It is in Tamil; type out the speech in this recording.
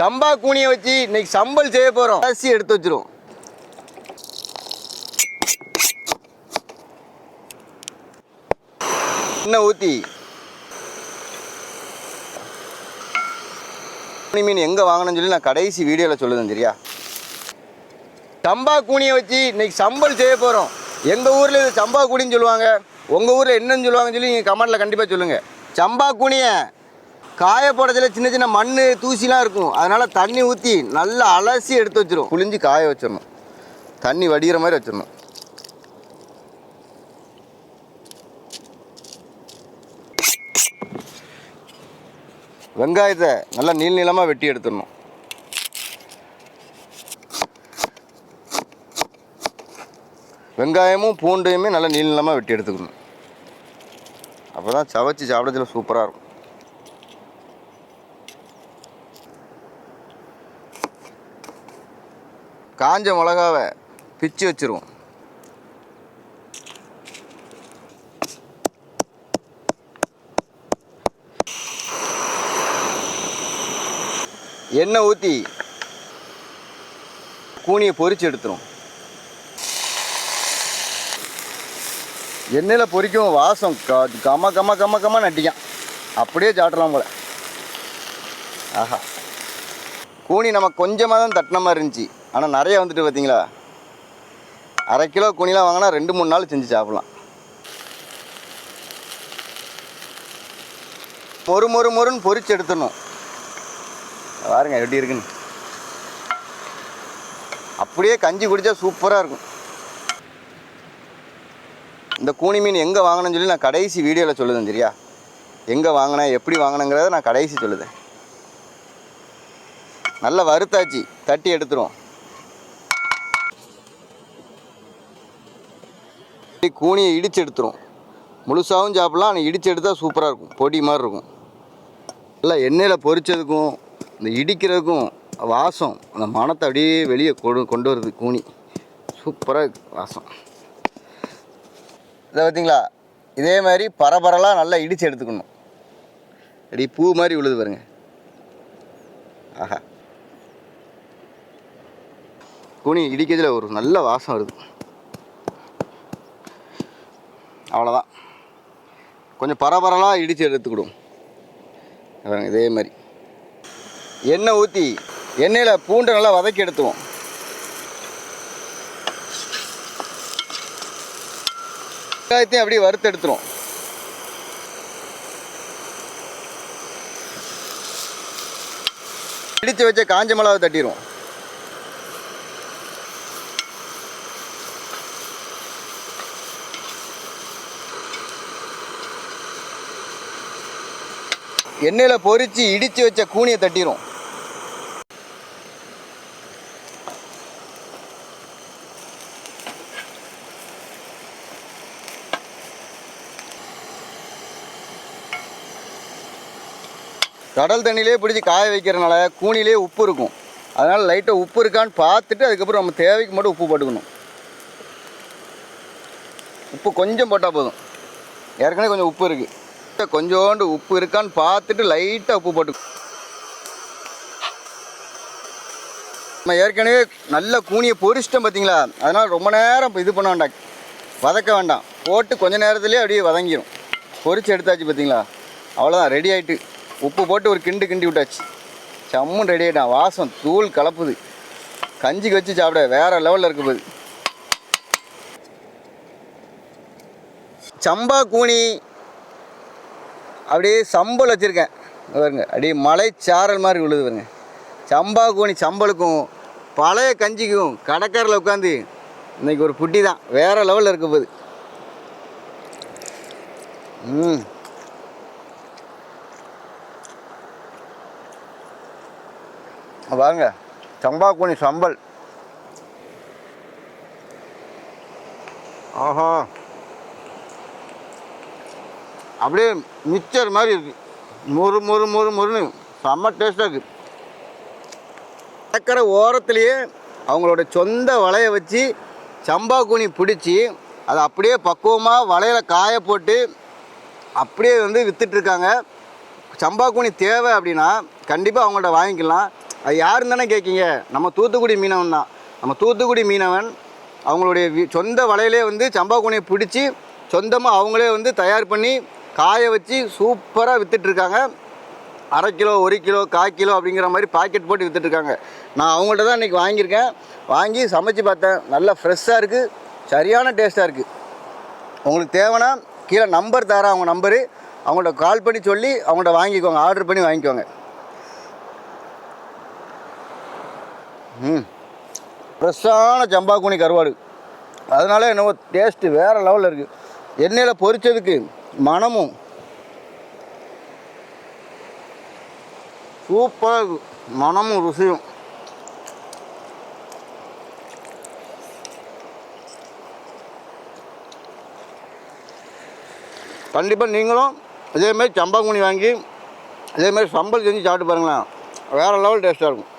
சம்பா கூனியை வச்சு இன்னைக்கு சம்பல் செய்ய போகிறோம் அரிசி எடுத்து வச்சிரும் எண்ணெய் ஊற்றி கூனி மீன் எங்கே வாங்கினேன்னு சொல்லி நான் கடைசி வீடியோவில் சொல்லுதேன் சரியா? சம்பா கூனியை வச்சு இன்னைக்கு சம்பல் செய்ய போகிறோம் எங்கள் ஊரில் இது சம்பா கூனின்னு சொல்லுவாங்க. உங்கள் ஊரில் என்னன்னு சொல்லுவாங்கன்னு சொல்லி நீங்கள் கமெண்ட்டில் கண்டிப்பாக சொல்லுங்கள் சம்பா கூனியை காய போடுறதுல சின்ன சின்ன மண் தூசிலாம் இருக்கும். அதனால் தண்ணி ஊற்றி நல்லா அலசி எடுத்து வச்சிரும். புளிஞ்சு காய வச்சிடணும் தண்ணி வடிகிற மாதிரி வச்சிடணும் வெங்காயத்தை நல்லா நீள் நீளமாக வெட்டி எடுத்துடணும். வெங்காயமும் பூண்டையுமே நல்லா நீள் நீளமாக வெட்டி எடுத்துக்கணும். அப்போ தான் சவைச்சு சாப்பிட்றதுல சூப்பராக இருக்கும். காஞ்ச மிளகாவை பிச்சு வச்சிருவோம். எண்ணெய் ஊற்றி கூனியை பொறிச்சு எடுத்துரும் எண்ணெயில் பொறிக்கும் வாசம் க- கம கம கம கம நட்டிக்கான் அப்படியே சாப்பிடலாம் போல. ஆஹா. கூனி நம்ம கொஞ்சமாக தான் தட்டின மாதிரி இருந்துச்சு. ஆனால் நிறைய வந்துட்டு பார்த்தீங்களா அரை கிலோ குனிலாம் வாங்கினா ரெண்டு மூணு நாள் செஞ்சு சாப்பிட்லாம். மொறு மொறு மொறுன்னு பொறிச்சு எடுத்துடணும். பாருங்க எப்படி இருக்குன்னு. அப்படியே கஞ்சி குடித்தா சூப்பராக இருக்கும். இந்த கூனி மீன் எங்கே வாங்கினேன்னு சொல்லி நான் கடைசி வீடியோவில் சொல்லுதேன் சரியா? எங்கே வாங்கினேன் எப்படி வாங்கினேங்கிறத நான் கடைசி சொல்லுதேன். நல்லா வறுத்தாச்சு தட்டி எடுத்துருவோம். கூனியை இடிச்சு எடுத்துரும். முழுசாகவும் சாப்பிட்லாம் ஆனால் இடிச்சு எடுத்தால் சூப்பராக இருக்கும். பொடி மாதிரி இருக்கும். எல்லாம் எண்ணெயில் பொரிச்சதுக்கும் இந்த இடிக்கிறதுக்கும் வாசம் அந்த மனத்தை அப்படியே வெளியே கொண்டு கொண்டு வருது கூனி. சூப்பராக வாசம். இதை பார்த்தீங்களா இதே மாதிரி பரபரலாக நல்லா இடித்து எடுத்துக்கணும். அப்படி பூ மாதிரி விழுது பாருங்க. ஆஹா. கூனி இடிக்கிறதுல ஒரு நல்ல வாசம் வருது. அவ்வளோதான் கொஞ்சம் பரபரலாக இடித்து எடுத்துக்கிடும். இதே மாதிரி. எண்ணெய் ஊற்றி எண்ணெயில் பூண்டை நல்லா வதக்கி எடுத்துவோம். வெங்காயத்தையும் அப்படியே வறுத்து எடுத்துரும் இடித்து வச்ச காஞ்ச மிளகாவை தட்டிடுவோம் எண்ணெயில் பொறித்து இடித்து வச்ச கூனியை தட்டிடும் கடல் தண்ணியிலே பிடிச்சி காய வைக்கிறனால கூனிலே உப்பு இருக்கும். அதனால் லைட்டாக உப்பு இருக்கான்னு பார்த்துட்டு அதுக்கப்புறம் நம்ம தேவைக்கு மட்டும் உப்பு போட்டுக்கணும். உப்பு கொஞ்சம் போட்டால் போதும். ஏற்கனவே கொஞ்சம் உப்பு இருக்குது கொஞ்சோண்டு உப்பு இருக்கான்னு பார்த்துட்டு லைட்டாக உப்பு போட்டு நம்ம ஏற்கனவே நல்ல கூனியை பொரிச்சிட்டோம் பார்த்தீங்களா அதனால் ரொம்ப நேரம் இது பண்ண வேண்டாம். வதக்க வேண்டாம். போட்டு கொஞ்ச நேரத்துலேயே அப்படியே வதங்கிடும் பொரிச்சு எடுத்தாச்சு பார்த்தீங்களா அவ்வளோதான் ரெடி ஆயிட்டு. உப்பு போட்டு ஒரு கிண்டு கிண்டி விட்டாச்சு. சம்முன்னு ரெடி ஆகிட்டான் வாசம் தூள் கலப்புது. கஞ்சிக்கு வச்சு சாப்பிட வேற லெவலில் இருக்கு போகுது சம்பா கூனி அப்படியே சம்பல் வச்சுருக்கேன். பாருங்க அப்படியே மலைச்சாரல் மாதிரி விழுது பாருங்க. சம்பா கோணி சம்பலுக்கும் பழைய கஞ்சிக்கும் கடற்கரையில் உட்காந்து இன்னைக்கு ஒரு புட்டி தான். வேறு லெவலில் இருக்க போகுது ம். வாங்க சம்பா கோணி சம்பல். ஆஹா. அப்படியே மிக்சர் மாதிரி இருக்குது மொறு மொறு மொறு மொறுன்னு செம்ம டேஸ்ட்டாக இருக்குது கடற்கரை ஓரத்துலேயே அவங்களோட சொந்த வலையை வச்சு சம்பா கூனி பிடிச்சி அதை அப்படியே பக்குவமாக வலையில் காய போட்டு அப்படியே வந்து விற்றுட்ருக்காங்க சம்பா கூனி தேவை அப்படின்னா கண்டிப்பாக அவங்கள்ட்ட வாங்கிக்கலாம். அது யாருன்னு தானே கேட்கீங்க? நம்ம தூத்துக்குடி மீனவன் தான். நம்ம தூத்துக்குடி மீனவன் அவங்களுடைய சொந்த வலையிலே வந்து சம்பா கூனியை பிடிச்சி சொந்தமாக அவங்களே வந்து தயார் பண்ணி காய வச்சு சூப்பராக விற்றுட்ருக்காங்க அரை கிலோ ஒரு கிலோ கால் கிலோ அப்படிங்கிற மாதிரி பாக்கெட் போட்டு விற்றுட்ருக்காங்க நான் அவங்கள்ட்ட தான் இன்றைக்கி வாங்கியிருக்கேன். வாங்கி சமைச்சு பார்த்தேன். நல்லா ஃப்ரெஷ்ஷாக இருக்குது சரியான டேஸ்ட்டாக இருக்குது உங்களுக்கு தேவைன்னா கீழே நம்பர் தரேன் அவங்க நம்பரு அவங்கள்ட்ட கால் பண்ணி சொல்லி அவங்கள்ட்ட வாங்கிக்கோங்க. ஆர்டர் பண்ணி வாங்கிக்கோங்க. ம். ஃப்ரெஷ்ஷான சம்பாக்குனி கருவாடு. அதனால என்னவோ டேஸ்ட்டு வேறு லெவலில் இருக்குது எண்ணெயில் பொரித்ததுக்கு மனமும் சூப்பராக மனமும் ருசியும். கண்டிப்பாக நீங்களும் இதேமாரி சம்பாக்குனி வாங்கி இதேமாரி சம்பல் செஞ்சு சாப்பிட்டு பாருங்களேன். வேறு லெவல் டேஸ்ட்டாக இருக்கும்.